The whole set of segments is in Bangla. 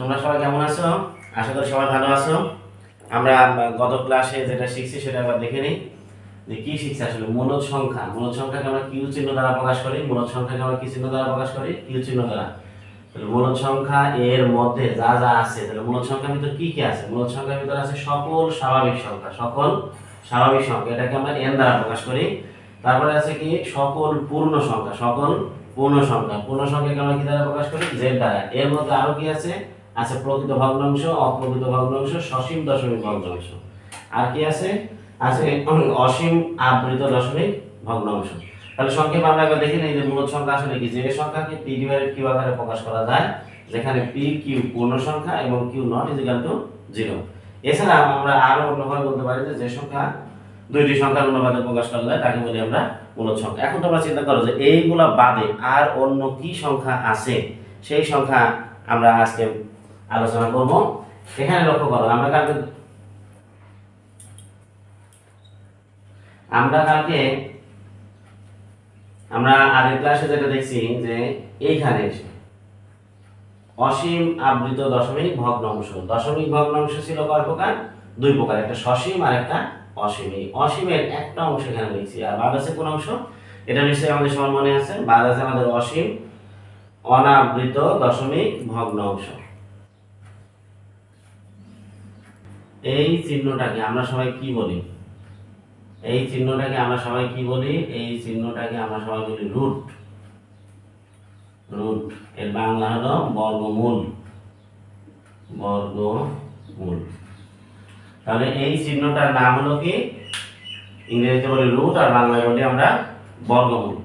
তোমরা সবাই কেমন আছো? আশা করি সবাই ভালো আছো। আমরা গত ক্লাসে যেটা শিখছি সেটা আবার দেখে নিই। যে কি শিখছি আসলে? মনোজ সংখ্যা। মূলদ সংখ্যাকে আমরা কিউ চিহ্ন দ্বারা প্রকাশ করি। মূলদ সংখ্যাকে আমরা কি চিহ্ন দ্বারা প্রকাশ করি? কিউ চিহ্ন দ্বারা। তাহলে মূলদ সংখ্যা এর মধ্যে যা যা আছে, তাহলে মূলদ সংখ্যার ভিতরে কি কি আছে? মূলদ সংখ্যার ভিতরে আছে সকল স্বাভাবিক সংখ্যা। সকল স্বাভাবিক সংখ্যা। এটাকে আমরা এন দ্বারা প্রকাশ করি। তারপরে আছে কি? সকল পূর্ণ সংখ্যা। সকল পূর্ণ সংখ্যা। পূর্ণ সংখ্যাকে আমরা কি দ্বারা প্রকাশ করি? জেড দ্বারা। এর মধ্যে আরও কি আছে? আছে প্রকৃত ভগ্নাংশ, অপ্রকৃত ভগ্নাংশ, সসীম দশমিক ভগ্নাংশ। আর কি আছে? আছে অসীম আবৃত দশমিক ভগ্নাংশ। তাহলে সংক্ষেপে আমরা একবার দেখে নিই যে মূলত সংখ্যা আসলে কি? যে সংখ্যাকে পি ডিভাইডেড কিউ আকারে প্রকাশ করা যায়, যেখানে পি কিউ পূর্ণ সংখ্যা এবং Q not equal to zero এছাড়া আমরা আরও অন্যভাবে বলতে পারি যে যে সংখ্যা, দুইটি সংখ্যার অনুপাতে প্রকাশ করা যায়, তাকে বলি আমরা মূলত সংখ্যা। এখন তোমরা চিন্তা করো যে এইগুলা বাদে আর অন্য কি সংখ্যা আছে? সেই সংখ্যা আমরা আজকে আলোচনা করব। এখানে লক্ষ্য করো, আমরা কালকে আমরা কালকে আমরা আগের ক্লাসে যেটা দেখছি যে এইখানে এসে অসীম আবৃত দশমিক ভগ্নাংশ দশমিক ভগ্নাংশ ছিল কয় প্রকার? দুই প্রকার, একটা সসীম আর একটা অসীম। এই অসীমের একটা অংশ এখানে লিখছি। আর বাদ আছে কোন অংশ? এটা নিশ্চয়ই আমাদের সবার মনে আছে। বাদ আছে আমাদের অসীম অনাবৃত দশমিক ভগ্নাংশ এই চিহ্নটাকে আমরা সবাই কি বলি? এই চিহ্নটাকে আমরা সবাই কি বলি? এই চিহ্নটাকে আমরা সবাই বলি রুট। রুট, এর বাংলা হলো বর্গমূল। বর্গমূল। তাহলে এই চিহ্নটার নাম হলো কি? ইংরেজিতে বলি রুট আর বাংলায় বলি আমরা বর্গমূল।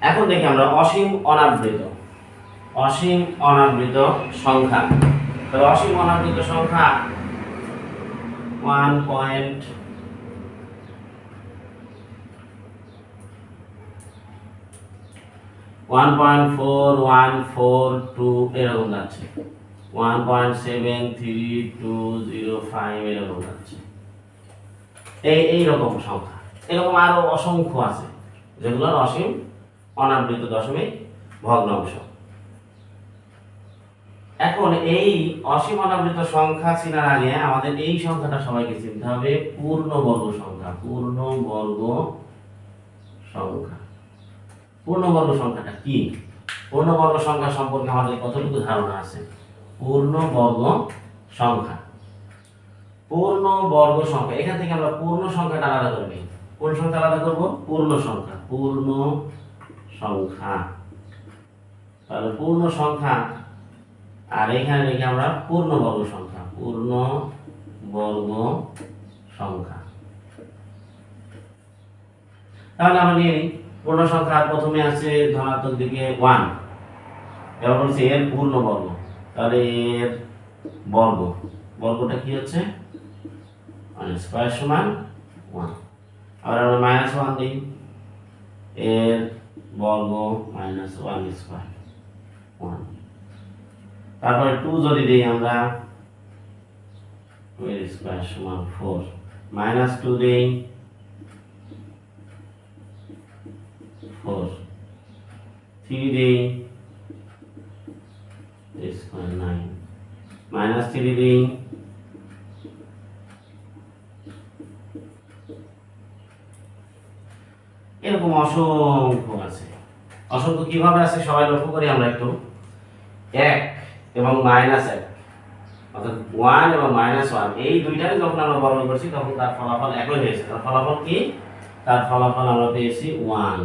এখন দেখি আমরা অসীম অনাবৃত। অসীম অনাবৃত সংখ্যা। তাহলে অসীম অনাবৃত সংখ্যা one point one point four one four two এরকম যাচ্ছে one point seven three two zero five এরকম যাচ্ছে এই, এইরকম সংখ্যা। এরকম আরও অসংখ্য আছে, যেগুলোর অসীম অনাবৃত দশমিক ভগ্নাংশ। এখন এই অসীম অনাবৃত সংখ্যা চিনার আগে আমাদের এই সংখ্যাটা সবাইকে চিনতে হবে পূর্ণ বর্গ সংখ্যা পূর্ণ বর্গ সংখ্যা। পূর্ণবর্গ সংখ্যাটা কি? পূর্ণবর্গ সংখ্যা সম্পর্কে আমাদের কতটুকু ধারণা আছে? পূর্ণবর্গ সংখ্যা। পূর্ণ বর্গ সংখ্যা, এখান থেকে আমরা পূর্ণ সংখ্যাটা আলাদা করে নিই। কোন সংখ্যা আলাদা করব? পূর্ণ সংখ্যা পূর্ণ সংখ্যা। তাহলে পূর্ণ সংখ্যা আর এখানে লিখি আমরা পূর্ণ বর্গ সংখ্যা, পূর্ণ বর্গ সংখ্যা। তাহলে আমরা নিয়ে পূর্ণ সংখ্যার প্রথমে আছে ধনাত্মক দিকে ওয়ান এবার বলছি এর পূর্ণ বর্গ। তাহলে এর বর্গ, বর্গটা কি হচ্ছে? স্কোয়ার সমান ওয়ান আবার আমরা মাইনাস ওয়ান দিই, এর বর্গ মাইনাস ওয়ান স্কোয়ার ওয়ান তারপরে টু যদি দিই আমরা এর স্কোয়ার সমান ফোর মাইনাস টু দিই. Three day is square nine. Minus three day এরকম অসংখ্য আছে অসংখ্য কীভাবে আছে সবাই লক্ষ্য করি আমরা একটু এক এবং মাইনাস এক। অর্থাৎ ওয়ান এবং মাইনাস ওয়ান এই দুইটাকে যখন আমরা বর্গ করছি, তখন তার ফলাফল একই হয়েছে। তার ফলাফল কি? তার ফলাফল আমরা পেয়েছি ওয়ান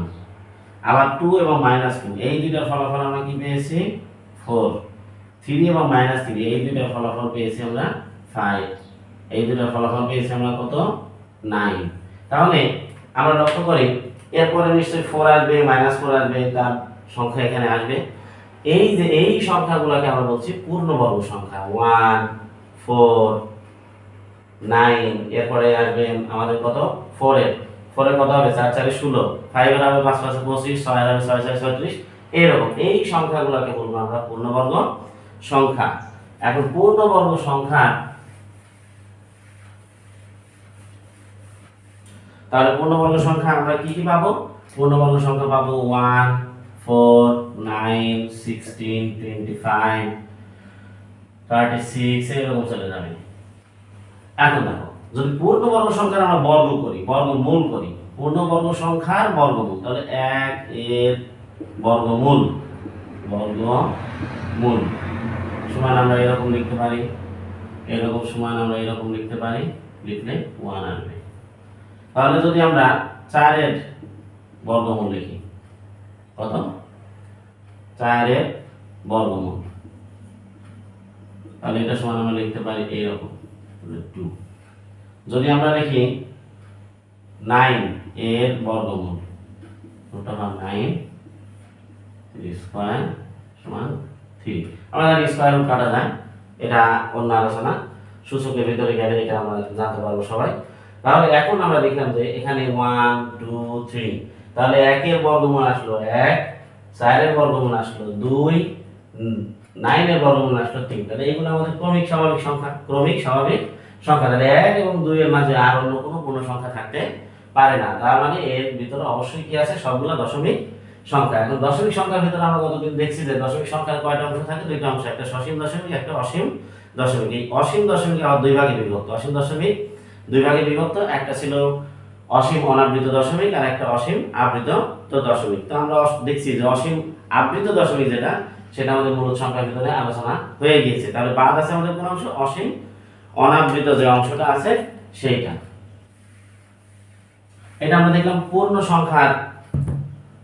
আবার টু এবং মাইনাস টু এই দুইটার ফলাফল আমরা কি পেয়েছি? ফোর থ্রি এবং মাইনাস থ্রি এই দুইটার ফলাফল পেয়েছি আমরা ফাইভ এই দুইটার ফলাফল পেয়েছি আমরা কত? নাইন তাহলে আমরা লক্ষ্য করি, এরপরে নিশ্চয়ই ফোর আসবে মাইনাস ফোর আসবে, তার সংখ্যা এখানে আসবে। এই যে এই সংখ্যাগুলোকে আমরা বলছি পূর্ণবর্গ সংখ্যা। ওয়ান ফোর নাইন এরপরে আসবেন আমাদের কত? ফোরের ফোরের কত হবে? চার, চারে ষোলো। ফাইভের হবে পাঁচ, পাঁচে, পঁচিশ, ছয় হবে ছয় ছয়, ছয়ত্রিশ। এরকম। এই সংখ্যাগুলোকে বলব আমরা পূর্ণবর্গ সংখ্যা। এখন পূর্ণবর্গ সংখ্যা তাহলে পূর্ণবর্গ সংখ্যা আমরা কি কি পাবো? পূর্ণবর্গ সংখ্যা পাবো one four nine sixteen twenty five thirty six এরকম চলে যাবে। এখন দেখো, যদি পূর্ণবর্গ সংখ্যার আমরা বর্গ করি বর্গমূল করি, পূর্ণবর্গ সংখ্যার বর্গমূল তাহলে এক এর বর্গমূল বর্গমূল সমান আমরা এরকম লিখতে পারি, এরকম সমান আমরা এরকম লিখতে পারি, লিখলে ওয়ান আসবে। তাহলে যদি আমরা চারের বর্গমূল লিখি, কত? চারের বর্গমূল। তাহলে এটা সমান আমরা লিখতে পারি এইরকম টু যদি আমরা লিখি নাইন এর বর্গমূল রুট ওভার নাইন স্কোয়ার সমান থ্রি আমরা স্কোয়ার রুট কাটা যায়, এটা অন্য আলোচনা। সূচকের ভিতরে গেলে এটা আমরা জানতে পারব সবাই। তাহলে এখন আমরা দেখলাম যে এখানে ওয়ান টু থ্রি তাহলে একের বর্গমূল আসলো এক চারের বর্গমূল আসলো দুই নাইনের বর্গমূল আসলো তিন। তাহলে এইগুলো আমাদের ক্রমিক স্বাভাবিক সংখ্যা, ক্রমিক স্বাভাবিক সংখ্যা। তাহলে এক এবং দুইয়ের মাঝে আর অন্য কোনো পূর্ণ সংখ্যা থাকতে পারে না। তার মানে এর ভিতরে অবশ্যই কি আছে? সবগুলো দশমিক সংখ্যা। এখন দশমিক সংখ্যার ভিতরে আমরা গতদিন দেখছি যে দশমিক সংখ্যার কয়টা অংশ থাকে? দুইটা অংশ। একটা সসীম দশমিক, একটা অসীম দশমিক। এই অসীম দশমিক আবার দুই ভাগে বিভক্ত। অসীম দশমিক দুই ভাগে বিভক্ত। একটা ছিল অসীম অনাবৃত দশমিক আর একটা অসীম আবৃত তো দশমিক। তো আমরা দেখছি যে অসীম আবৃত দশমিক যেটা, সেটা আমাদের মূল সংখ্যার ভিতরে আলোচনা হয়ে গিয়েছে। তাহলে বাদ আছে আমাদের কোন অংশ? অসীম অনাবৃত যে অংশটা আছে, সেইটা। এটা আমরা দেখলাম পূর্ণ সংখ্যার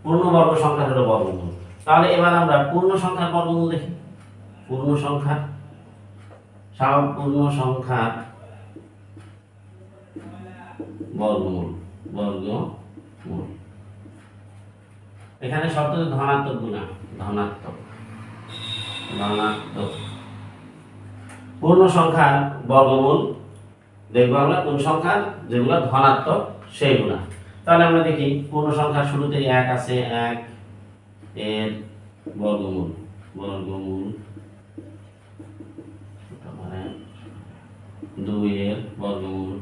পূর্ণবর্গ সংখ্যার হলো বর্গমূল। তাহলে এবার আমরা পূর্ণ সংখ্যার বর্গমূল দেখি। পূর্ণ সংখ্যা সব পূর্ণ সংখ্যার বর্গমূল বর্গমূল। এখানে শব্দ ধনাত্মক গুণা। ধনাত্মক। ধনাত্মক। পূর্ণ সংখ্যার বর্গমূল দেখব আমরা, কোন সংখ্যার? যেগুলো ধনাত্মক সেইগুলা তাহলে আমরা দেখি, পূর্ণ সংখ্যার শুরুতেই এক আছে, এক এর বর্গমূল। বর্গমূল দুই এর বর্গমূল।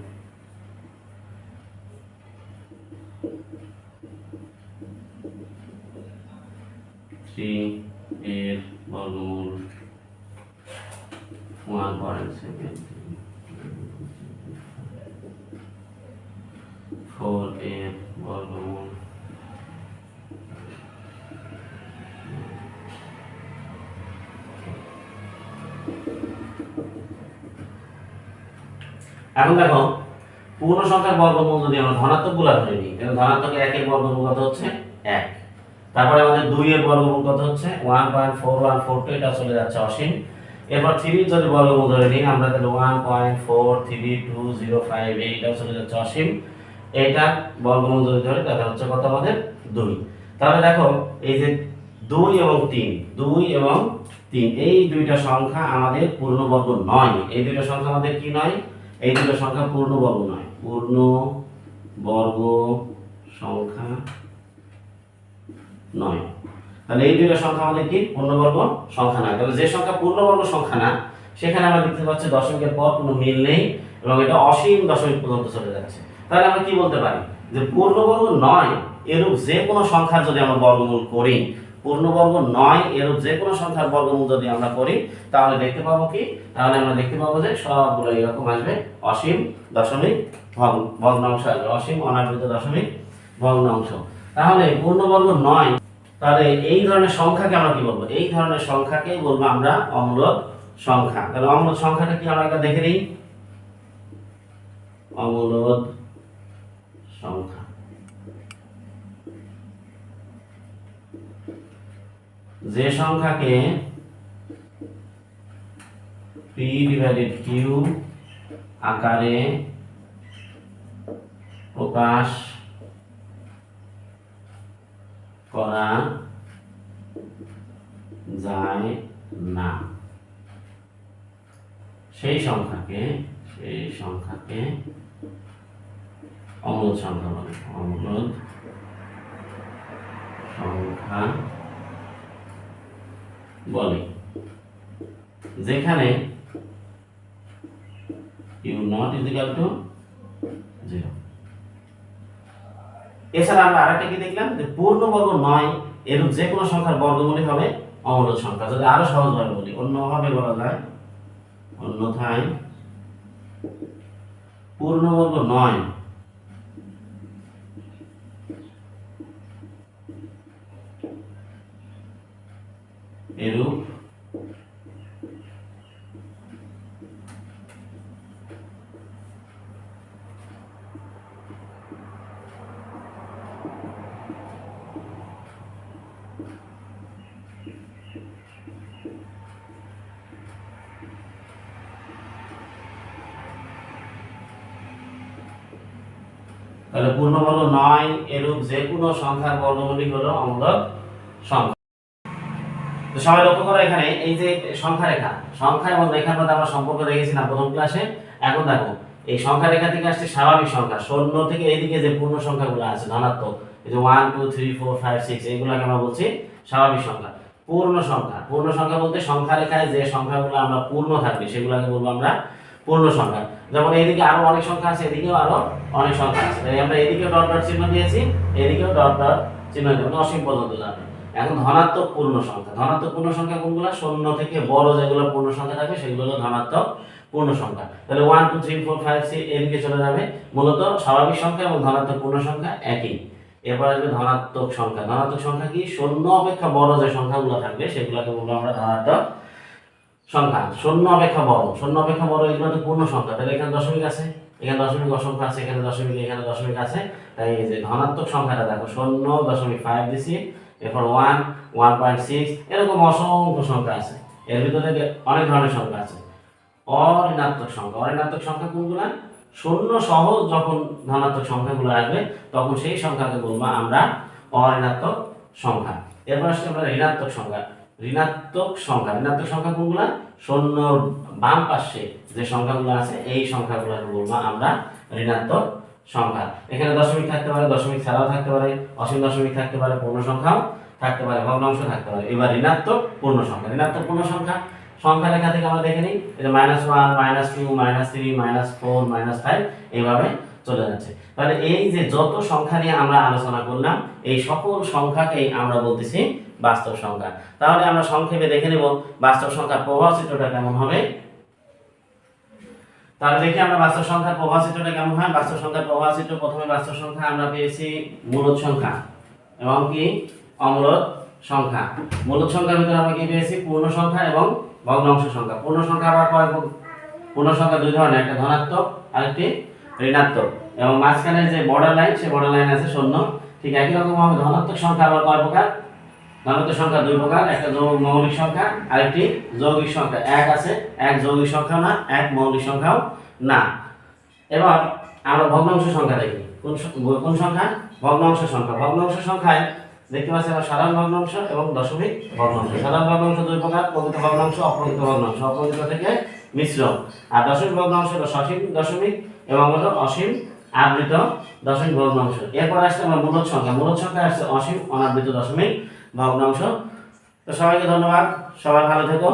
থ্রি এর বর্গমূল ওয়ান পয়েন্ট সেভেন ফোর এর বর্গমূল এখন দেখো পূর্ণ সংখ্যার বর্গমূল যদি আমরা ধনাত্মকগুলা ধরে নিই, তাহলে ধনাত্মক একের বর্গমূল কত হচ্ছে? এক। তারপরে আমাদের দুই এর বর্গমূল কত হচ্ছে? One point four one four two এটা চলে যাচ্ছে অসীম। এরপর থ্রি যদি বর্গমূল ধরে নিই, আমরা তাহলে one point four three two zero five এইটাও চলে যাচ্ছে অসীম। এইটা বর্গমূল যদি ধরে, তাহলে হচ্ছে কত আমাদের? দুই। তাহলে দেখো, এই যে দুই এবং তিন, দুই এবং তিন, এই দুইটা সংখ্যা আমাদের পূর্ণবর্গ নয়। এই দুইটা সংখ্যা আমাদের কি নয়? এই দুটো সংখ্যা পূর্ণবর্গ নয়। পূর্ণ বর্গ সংখ্যা নয়। তাহলে এই দুটো সংখ্যা আমাদের কি? পূর্ণবর্গ সংখ্যা না তাহলে যে সংখ্যা পূর্ণবর্গ সংখ্যা না, সেখানে আমরা দেখতে পাচ্ছি দশমিকের পর কোনো মিল নেই এবং এটা অসীম দশমিক পর্যন্ত চলে যাচ্ছে। তাহলে আমরা কি বলতে পারি? যে পূর্ণবর্গ নয় এরূপ যে কোনো সংখ্যার যদি আমরা বর্গমূল করি, পূর্ণবর্গ নয় এরূপ যে কোনো সংখ্যার বর্গমূল যদি আমরা করি, তাহলে দেখতে পাবো কি? তাহলে আমরা দেখতে পাবো যে সবগুলো এরকম আসবে। অসীম দশমিক ভগ্ন- ভগ্নাংশ আসবে। অসীম অনাবৃত দশমিক ভগ্নাংশ। তাহলে পূর্ণবর্গ নয় তাহলে এই ধরনের সংখ্যাকে আমরা কি বলব? এই ধরনের সংখ্যাকে বলব আমরা অম্লদ সংখ্যা। তাহলে অম্লদ সংখ্যাটা কি আমরা একটা দেখে নিই? অম্লদ সংখ্যা। যে সংখ্যাকে পি ডিভাইডেড কিউ আকারে প্রকাশ করা যায় না। সেই সংখ্যাকে সেই সংখ্যাকে অম্লদ সংখ্যা বলে। অম্লদ সংখ্যা বলে। যেখানে U not equal to zero এছাড়া আমরা আরেকটা কি দেখলাম? যে পূর্ণবর্গ নয় এরূপ যে কোনো সংখ্যার বর্গমূলই হবে অমূলদ সংখ্যা। যদি আরও সহজভাবে বলি অন্যভাবে বলা যায়, অন্যথায় পূর্ণবর্গ নয়, এরূপ তাহলে পূর্ণবর্গ নয় এরূপ যে কোনো সংখ্যার বর্গমূলই হলো অমূলক সংখ্যা। তো সবাই লক্ষ্য করো এখানে, এই যে সংখ্যা রেখা সংখ্যা এবং রেখার মধ্যে আমরা সম্পর্ক দেখেছিলাম প্রথম ক্লাসে এখন দেখো, এই সংখ্যা রেখা থেকে আসছে স্বাভাবিক সংখ্যা, শূন্য থেকে এইদিকে যে পূর্ণ সংখ্যাগুলো আছে, ধনাত্মক, এই যে one two three four five six এইগুলোকে আমরা বলছি স্বাভাবিক সংখ্যা, পূর্ণ সংখ্যা। পূর্ণ সংখ্যা বলতে সংখ্যা রেখায় যে সংখ্যাগুলো আমরা পূর্ণ থাকবে, সেগুলোকে বলব আমরা পূর্ণ সংখ্যা। যেমন এইদিকে আরও অনেক সংখ্যা আছে, এদিকেও আরও অনেক সংখ্যা আছে। তাই আমরা এদিকেও ডট ডট চিহ্ন দিয়েছি, এদিকেও ডট ডট চিহ্ন দেবো অসীম পর্যন্ত যাবে। এখন ধনাত্মক পূর্ণ সংখ্যা। ধনাত্মক পূর্ণ সংখ্যা কোনগুলো? শূন্য থেকে বড় যেগুলো পূর্ণ সংখ্যা থাকবে, সেগুলো হলো ধনাত্মক পূর্ণ সংখ্যা। তাহলে one two three four five six এদিকে চলে যাবে। মূলত স্বাভাবিক সংখ্যা এবং ধনাত্মক পূর্ণ সংখ্যা একই। এরপর আসবে ধনাত্মক সংখ্যা। ধনাত্মক সংখ্যা কি? শূন্য অপেক্ষা বড় যে সংখ্যাগুলো থাকবে, সেগুলোকে বলব আমরা ধনাত্মক সংখ্যা শূন্য অপেক্ষা বড়। শূন্য অপেক্ষা বড় এগুলো তো পূর্ণ সংখ্যা, তাহলে এখানে দশমিক আছে। এখানে দশমিক অসংখ্য আছে, এখানে দশমিক এখানে দশমিক আছে। তাই এই যে ধনাত্মক সংখ্যাটা দেখো, শূন্য দশমিক ফাইভ দিছি, এরপর ওয়ান ওয়ান পয়েন্ট সিক্স এরকম অসংখ্য সংখ্যা আছে। এর ভিতরে অনেক ধরনের সংখ্যা আছে। অঋণাত্মক সংখ্যা অঋণাত্মক সংখ্যা কোনগুলো? শূন্য সহ যখন ধনাত্মক সংখ্যাগুলো আসবে, তখন সেই সংখ্যাকে বলব আমরা অঋণাত্মক সংখ্যা। এরপর আসছে আমরা ঋণাত্মক সংখ্যা। ঋণাত্মক সংখ্যা ঋণাত্মক সংখ্যা কোনগুলো? শূন্য বাম পাশে যে সংখ্যাগুলো আছে, এই সংখ্যাগুলোকে বলব আমরা ঋণাত্মক সংখ্যা। এখানে দশমিক থাকতে পারে, দশমিক ছাড়াও থাকতে পারে, অসীম দশমিক থাকতে পারে, পূর্ণ সংখ্যাও থাকতে পারে ভগ্নাংশ থাকতে পারে। এবার ঋণাত্মক পূর্ণ সংখ্যা, ঋণাত্মক পূর্ণ সংখ্যা। সংখ্যা রেখা থেকে আমরা দেখে নিই, এটা minus one minus two minus three minus four minus five এইভাবে চলে যাচ্ছে। তাহলে এই যে যত সংখ্যা নিয়ে আমরা আলোচনা করলাম, এই সকল সংখ্যাকেই আমরা বলতেছি বাস্তব সংখ্যা। তাহলে আমরা সংক্ষেপে দেখে নেব বাস্তব সংখ্যার প্রভাব চিত্রটা কেমন হবে। তাহলে দেখি আমরা বাস্তব সংখ্যার প্রভাব চিত্রটা কেমন হয়। বাস্তব সংখ্যার প্রভাব চিত্র প্রথমে বাস্তব সংখ্যা আমরা পেয়েছি মূলত সংখ্যা এবং কি? অমূলত সংখ্যা। মূলত সংখ্যার ভিতরে আমরা কি পেয়েছি? পূর্ণ সংখ্যা এবং ভগ্নাংশ সংখ্যা। পূর্ণ সংখ্যা আবার কয় পূর্ণ সংখ্যা দুই ধরনের, একটা ধনাত্মক আর একটি ঋণাত্মক। এবং মাঝখানে যে বর্ডার লাইন সেই বর্ডার লাইন আছে শূন্য। ঠিক একই রকম ধনাত্মক সংখ্যা আবার কয় প্রকার? ধনাত্মক সংখ্যা দুই প্রকার, একটা মৌলিক সংখ্যা, আরেকটি যৌগিক সংখ্যা। এক আছে, এক যৌগিক সংখ্যা না, এক মৌলিক সংখ্যাও না। এবার আমরা ভগ্নাংশ সংখ্যা দেখি। কোন কোন সংখ্যা? ভগ্নাংশ সংখ্যা। ভগ্নাংশ সংখ্যায় দেখতে পাচ্ছি আমরা সাধারণ ভগ্নাংশ এবং দশমিক ভগ্নাংশ। সাধারণ ভগ্নাংশ দুই প্রকার, প্রকৃত ভগ্নাংশ, অপ্রকৃত ভগ্নাংশ। অপ্রকৃত থেকে মিশ্র আর দশমিক ভগ্নাংশ হলো সসীম দশমিক এবং হলো অসীম আবৃত দশমিক ভগ্নাংশ। এরপর আসছে আমরা মূলত সংখ্যা। মূলত সংখ্যা আসছে অসীম অনাবৃত দশমিক ভগ্নাংশ তো সবাইকে ধন্যবাদ। সবাই ভালো থেকো।